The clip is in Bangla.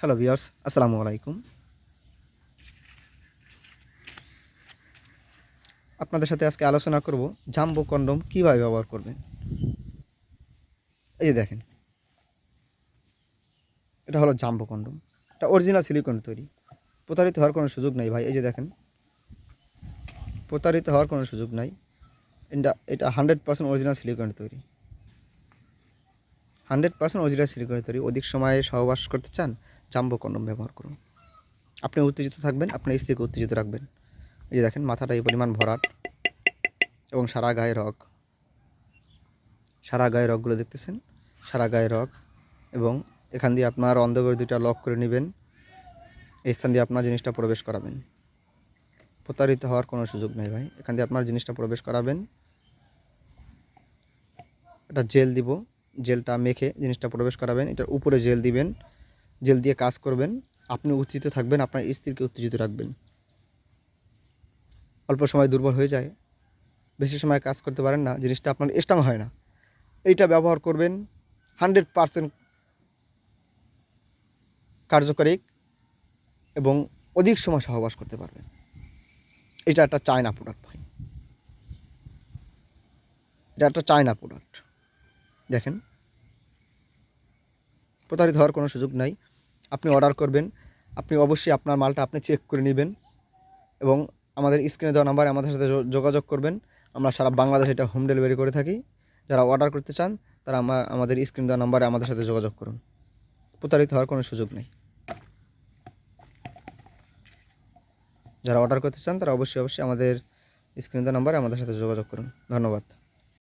হ্যালো ভিউয়ার্স, আসসালামু আলাইকুম। আপনাদের সাথে আজকে আলোচনা করব জাম্বো কন্ডম কীভাবে ব্যবহার করবেন। এই যে দেখেন। এটা হলো জাম্বো কন্ডম। এটা অরিজিনাল সিলিকন তৈরি। প্রতারিত হওয়ার কোনো সুযোগ নাই ভাই, এই যে দেখেন। প্রতারিত হওয়ার কোনো সুযোগ নাই। এটা এটা হান্ড্রেড পার্সেন্ট অরিজিনাল সিলিকন তৈরি। হান্ড্রেড পার্সেন্ট অরিজিনাল সিলিকন তৈরি। অধিক সময়ে সহবাস করতে চান জাম্বো কন্ডম ব্যবহার করুন। আপনি উত্তেজিত থাকবেন, আপনার স্ত্রীকে উত্তেজিত রাখবেন। এই যে দেখেন, মাথাটা এই পরিমাণ ভরাট এবং সারা গায়ে রগ। সারা গায়ে রগগুলো দেখতেছেন? সারা গায়ে রগ এবং এখান দিয়ে আপনার অন্ধকার দুইটা লক করে নেবেন। এই স্থান দিয়ে আপনার জিনিসটা প্রবেশ করাবেন। প্রতারিত হওয়ার কোনো সুযোগ নেই ভাই। এখান দিয়ে আপনার জিনিসটা প্রবেশ করাবেন। একটা জেল দিব। জেলটা মেখে জিনিসটা প্রবেশ করাবেন। এটার উপরে জেল দিবেন। জেল দিয়ে কাজ করবেন, আপনি উত্তেজিত থাকবেন, আপনার স্ত্রীকে উত্তেজিত রাখবেন। অল্প সময় দুর্বল হয়ে যায়, বেশি সময় কাজ করতে পারেন না, জিনিসটা আপনার স্ট্রং হয় না। এইটা ব্যবহার করবেন, হান্ড্রেড পারসেন্ট কার্যকরী এবং অধিক সময় সহবাস করতে পারবেন। এটা একটা চায়না প্রোডাক্ট ভাই। এটা একটা চায়না প্রোডাক্ট দেখেন, প্রতারিত হওয়ার কোনো সুযোগ নাই। আপনি অর্ডার করবেন। আপনি অবশ্যই আপনার মালটা আপনি চেক করে নেবেন এবং আমাদের স্ক্রিনে দেওয়া নাম্বারে আমাদের সাথে যোগাযোগ করবেন। আমরা সারা বাংলাদেশে এটা হোম ডেলিভারি করে থাকি। যারা অর্ডার করতে চান, তারা আমা- আমাদের স্ক্রিন দেওয়া নাম্বারে আমাদের সাথে যোগাযোগ করুন। প্রতারিত হওয়ার কোনো সুযোগ নেই। যারা অর্ডার করতে চান, তারা অবশ্যই অবশ্যই আমাদের স্ক্রিন দেওয়া নাম্বারে আমাদের সাথে যোগাযোগ করুন। ধন্যবাদ।